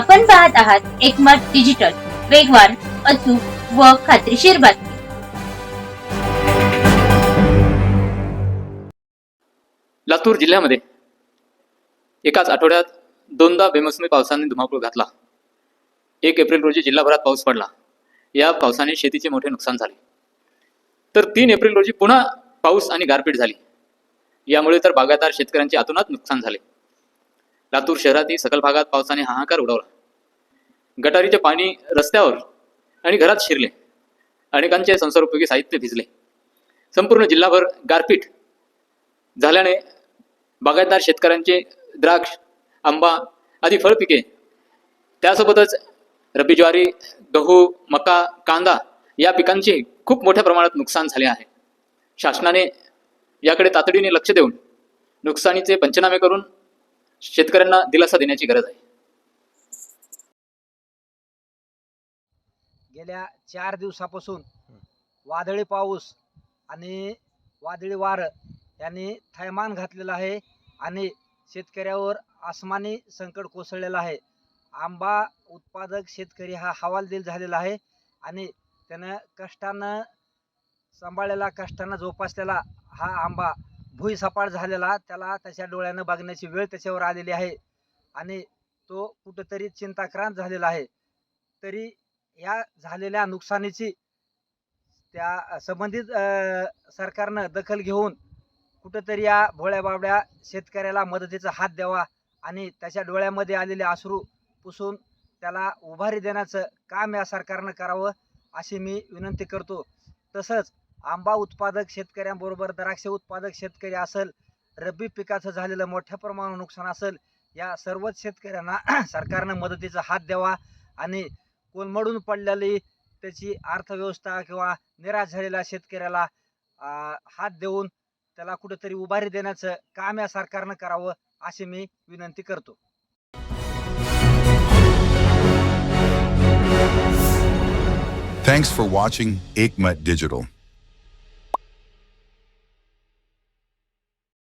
आपण पाहत आहात एकमत डिजिटल वेगवान अचूक व खात्रीशीर बातमी. लातूर जिल्ह्यामध्ये एकाच आठवड्यात दोनदा बेमोसमी पावसाने धुमाकूळ घातला. एक एप्रिल रोजी जिल्हाभरात पाऊस पडला. या पावसाने शेतीचे मोठे नुकसान झाले. तर तीन एप्रिल रोजी पुन्हा पाऊस आणि गारपीट झाली. यामुळे तर बागायतदार शेतकऱ्यांचे अतोनात नुकसान झाले. लातूर शहरातील सकल भागात पावसाने हाहाकार उडवला. गटारीचे पाणी रस्त्यावर आणि घरात शिरले. अनेकांचे संसारोपयोगी साहित्य भिजले. संपूर्ण जिल्हाभर गारपीट झाल्याने बागायतदार शेतकऱ्यांचे द्राक्ष आंबा आदी फळपिके त्यासोबतच रब्बी ज्वारी गहू मका कांदा या पिकांचे खूप मोठ्या प्रमाणात नुकसान झाले आहे. शासनाने याकडे तातडीने लक्ष देऊन नुकसानीचे पंचनामे करून शेतकऱ्यांना दिलासा देण्याची गरज आहे. गेल्या चार दिवसापासून वादळी पाऊस आणि वादळी वारं यांनी थैमान घातलेलं आहे आणि शेतकऱ्यावर आसमानी संकट कोसळलेलं आहे. आंबा उत्पादक शेतकरी हा हवालदिल झालेला आहे आणि त्यानं कष्टानं सांभाळलेला कष्टानं जोपासलेला हा आंबा भुईसपाट झालेला त्याला त्याच्या डोळ्यानं बघण्याची वेळ त्याच्यावर आलेली आहे आणि तो कुठंतरी चिंताक्रांत झालेला आहे. तरी या झालेल्या नुकसानीची त्या संबंधित सरकारनं दखल घेऊन कुठंतरी या भोळ्या बाबड्या शेतकऱ्याला मदतीचा हात द्यावा आणि त्याच्या डोळ्यामध्ये आलेले अश्रू पुसून त्याला उभारी देण्याचं काम या सरकारनं करावं अशी मी विनंती करतो. तसंच आंबा उत्पादक शेतकऱ्यांबरोबर द्राक्ष उत्पादक शेतकरी असेल रब्बी पिकाचं झालेलं मोठ्या प्रमाणावर नुकसान असेल या सर्वच शेतकऱ्यांना सरकारनं मदतीचा हात द्यावा आणि कोलमडून पडलेली त्याची अर्थव्यवस्था किंवा निराश झालेल्या शेतकऱ्याला हात देऊन त्याला कुठेतरी उभारी देण्याचं काम या सरकारनं करावं अशी मी विनंती करतो. Thanks for watching Aikmat digital